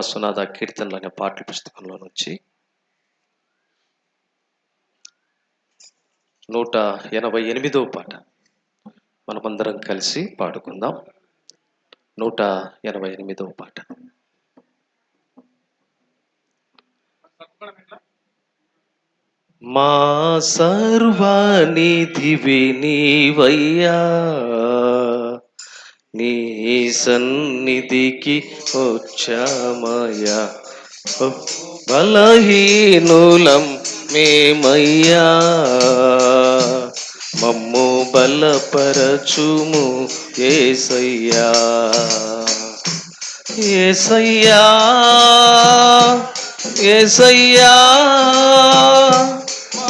సునాథ కీర్తనలు అనే పాటల పుస్తకంలో నుంచి నూట ఎనభై ఎనిమిదవ పాట. మనమందరం కలిసి పాడుకుందాం. నూట ఎనభై ఎనిమిదవ పాట. మా సర్వానిధి నీవయ్యా నీ సన్నిధికి వచ్చామయ్యా. బలహీనులం మేమయ్యా. మమ్ము బలపరచుము ఏసయ్యా. ఏసయ్యా ఏసయ్యా.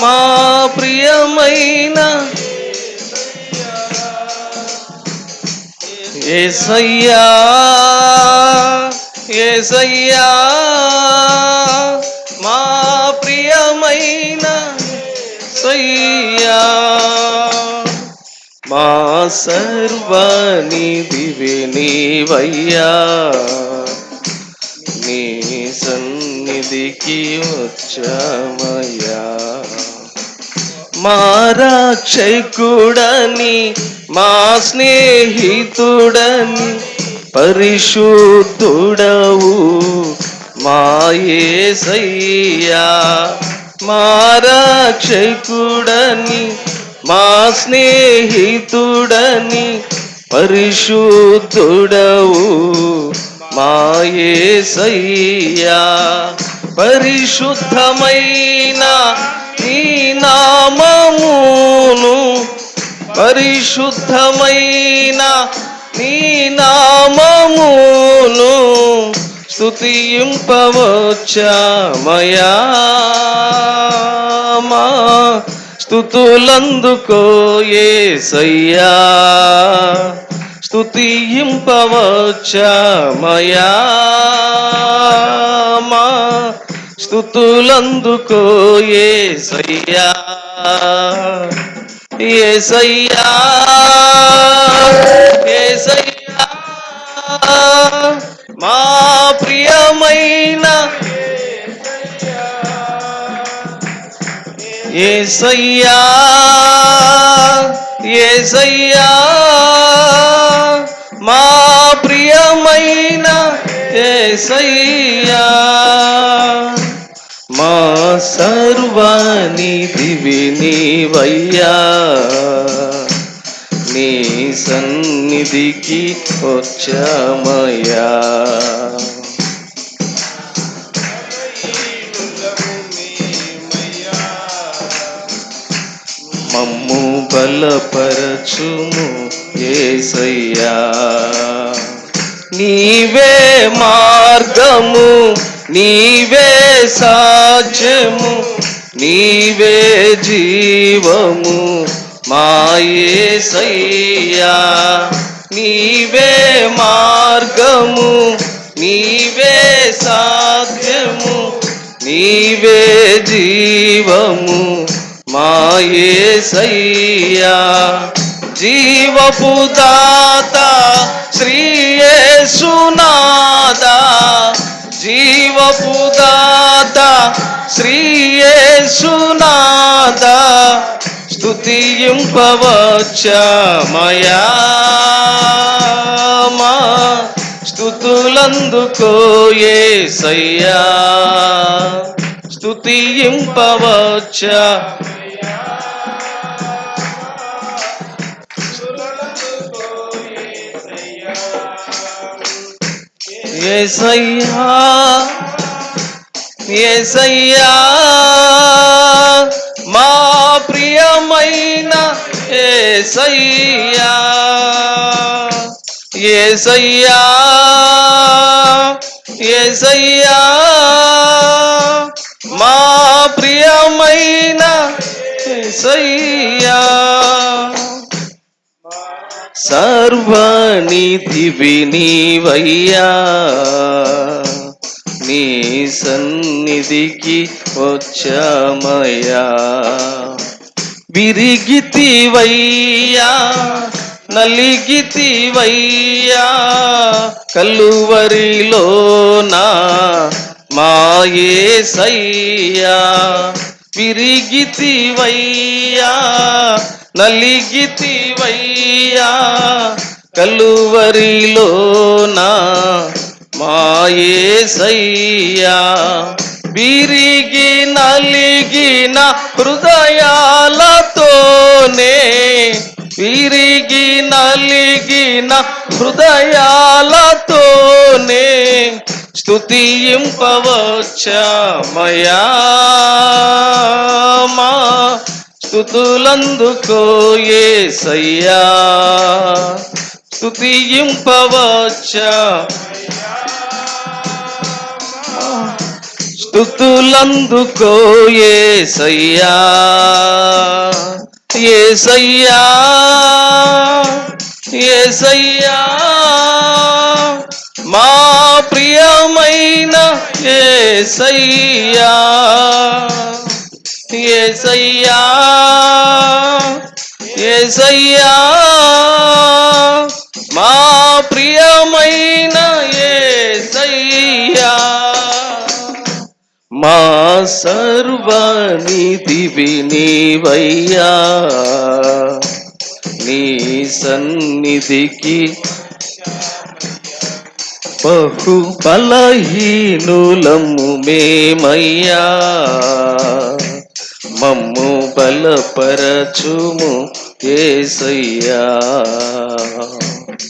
మా ప్రియమైన ఏసయ్యా ఏసయ్యా మా ప్రియమైన సయ్యా మా సర్వానిధివి నీవయ్యా నీ సన్నిధికి వచ్చామయ్యా. మా మా స్నేహితుడని పరిశుద్ధుడవు మా యేసయ్యా మా మా స్నేహితుడని పరిశుద్ధుడవు మా యేసయ్యా పరిశుద్ధమైన నీ నామమును పరిశుద్ధమైన నీ నామమును స్తుతింపవచ్చామయా మా స్థుతులందుకో ఏసయ్యా స్తుతింపవచ్చామయా మా స్థుతులందుకో ఏసయ్యా ఏసయ్యా ఏసయ్యా మా ప్రియమైన ఏసయ్యా ఏసయ్యా మా ప్రియమైన ఏసయ్యా మా సర్వానిధివి నీవయ్యా. నీ సన్నిధికి వచ్చామయ్యా. మమ్ము బలపరచుము ఏసయ్యా. నీవే మార్గము నీవే సాధ్యము నీవే జీవము మాయే సయ్యా నీవే మార్గము నీవే సాధ్యము నీవే జీవము మాయేసయ్యా జీవపు దాత శ్రీయేసునాద జీవపు దాత శ్రీయేసునాద స్తుతింపవచ్చామయా మా స్థుతులందుకో ఏసయ్యా స్తుతింపవచ్చా ఏసయ్యా ఏసయ్యా మా ప్రియమైన ఏసయ్యా. ఏసయ్యా ఏసయ్యా మా ప్రియమైన ఏసయ్యా. సర్వనిధి నీవయ్యా నీ సన్నిధికి వచ్చామయ్యా. విరిగితివయ్యా నలిగితివయ్యా కలువరిలో నా ఏసయ్యా విరిగితివయ్యా నలిగితివయ్యా కలువరిలోనా మాయేసయ్యా విరిగి నలిగిన హృదయాలతోనే విరిగి నలిగిన హృదయాలతోనే స్తుతింపవచ్చమయా మా స్థుతులందుకో ఏ సయ్యా. స్తుతింపవచ్చా? స్థుతులందుకో యేసయ్యా యేసయ్యా యేసయ్యా మా ప్రియమైన యేసయ్యా యేసయ్యా యేసయ్యా మా ప్రియమైన యేసయ్యా మా సర్వనిధి వినివయ్యా నీ సన్నిధికి బహు బలహీనులము మేమయ్యా. మమ్ము బలపరచుము ఏసయ్యా.